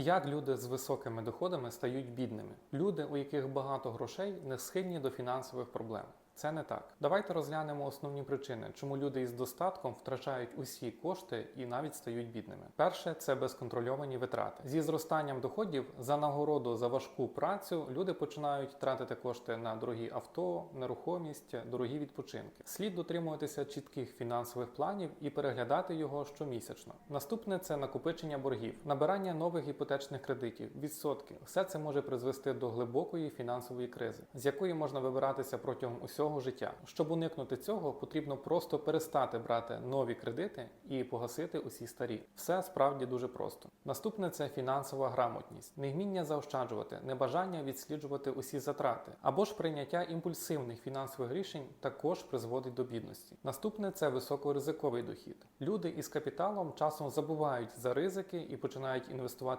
Як люди з високими доходами стають бідними? Люди, у яких багато грошей, не схильні до фінансових проблем. Це не так. Давайте розглянемо основні причини, чому люди із достатком втрачають усі кошти і навіть стають бідними. Перше це безконтрольовані витрати. Зі зростанням доходів за нагороду за важку працю люди починають тратити кошти на дорогі авто, нерухомість, дорогі відпочинки. Слід дотримуватися чітких фінансових планів і переглядати його щомісячно. Наступне це накопичення боргів, набирання нових іпотечних кредитів, відсотки. Все це може призвести до глибокої фінансової кризи, з якої можна вибиратися протягом усього життя. Щоб уникнути цього, потрібно просто перестати брати нові кредити і погасити усі старі. Все справді дуже просто. Наступне це фінансова грамотність, невміння заощаджувати, небажання відсліджувати усі затрати або ж прийняття імпульсивних фінансових рішень також призводить до бідності. Наступне це високоризиковий дохід. Люди із капіталом часом забувають за ризики і починають інвестувати